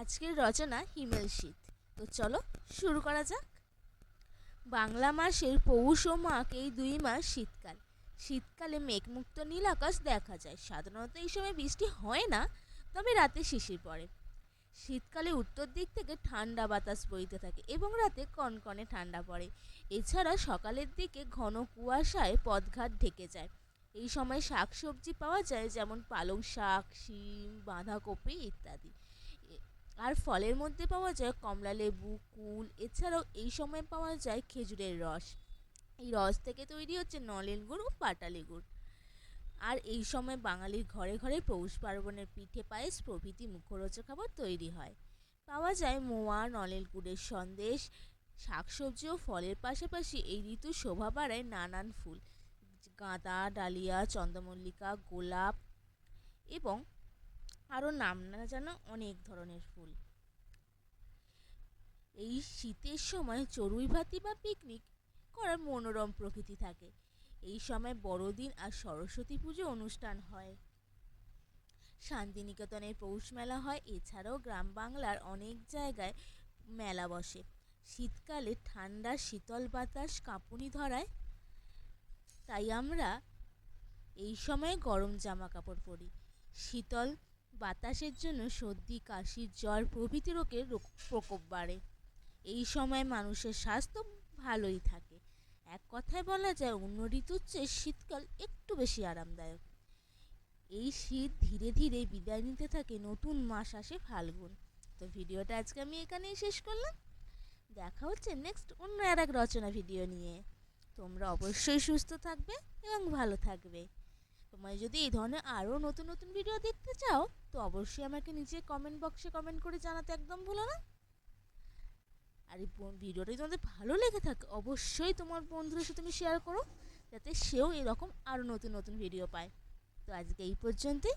আজকের রচনা হিমেল শীত। তো চলো শুরু করা যাক। বাংলা মাসের পৌষ ও মাঘ এই দুই মাস শীতকাল। শীতকালে মেঘমুক্ত নীল আকাশ দেখা যায়। সাধারণত এই সময় বৃষ্টি হয় না, তবে রাতে শিশির পড়ে। শীতকালে উত্তর দিক থেকে ঠান্ডা বাতাস বইতে থাকে এবং রাতে কনকনে ঠান্ডা পড়ে। এছাড়া সকালের দিকে ঘন কুয়াশায় পথঘাট ঢেকে যায়। এই সময় শাকসবজি পাওয়া যায়, যেমন পালং শাক, শিম, বাঁধাকপি ইত্যাদি। আর ফলের মধ্যে পাওয়া যায় কমলা লেবু, কুল, এছাড়াও এই সময় পাওয়া যায় খেজুরের রস। এই রস থেকে তৈরি হচ্ছে নলেন গুড় ও পাটালি গুড়। আর এই সময় বাঙালির ঘরে ঘরে পৌষ পার্বণের পিঠে পায়েস প্রভৃতি মুখরোচক খাবার তৈরি হয়। পাওয়া যায় মোয়া, নলেন গুড়ের সন্দেশ, শাকসবজি ও ফলের পাশাপাশি এই ঋতু শোভা বাড়ায় নানান ফুল। গাঁদা, ডালিয়া চন্দ্রমল্লিকা গোলাপ এবং আরও নাম না জানা অনেক ধরনের ফুল। এই শীতের সময় চড়ুই ভাতি বা পিকনিক করার মনোরম প্রকৃতি থাকে। এই সময় বড়দিন আর সরস্বতী পুজো অনুষ্ঠান হয়। শান্তিনিকেতনের পৌষ মেলা হয়, এছাড়াও গ্রাম বাংলার অনেক জায়গায় মেলা বসে। শীতকালে ঠান্ডা শীতল বাতাস কাঁপুনি ধরায়, তাই আমরা এই সময়ে গরম জামা কাপড় পরি। শীতল বাতাসের জন্য সর্দি, কাশি, জ্বর প্রভৃতি রোগের রোগ- প্রকোপ বাড়ে। এই সময় মানুষের স্বাস্থ্য ভালোই থাকে। এক কথায় বলা যায়, অন্য ঋতুর চেয়ে শীতকাল একটু বেশি আরামদায়ক। এই শীত ধীরে ধীরে বিদায় নিতে থাকে নতুন মাস আসে ফাল্গুন। তো ভিডিওটা আজকে আমি এখানেই শেষ করলাম। দেখা হচ্ছে নেক্সট অন্য আর এক রচনা ভিডিও নিয়ে। তোমরা অবশ্যই সুস্থ থাকবে এবং ভালো থাকবে। তোমরা যদি এই ধরনের আরও নতুন নতুন ভিডিও দেখতে চাও, তো অবশ্যই আমাকে নিচে কমেন্ট বক্সে কমেন্ট করে জানাতে একদম ভুলো না। আর এই ভিডিওটা তোমাদের ভালো লেগে থাকে, অবশ্যই তোমার বন্ধুদের সাথে তুমি শেয়ার করো, যাতে সেও এরকম আরও নতুন নতুন ভিডিও পায়। তো আজকে এই পর্যন্তই।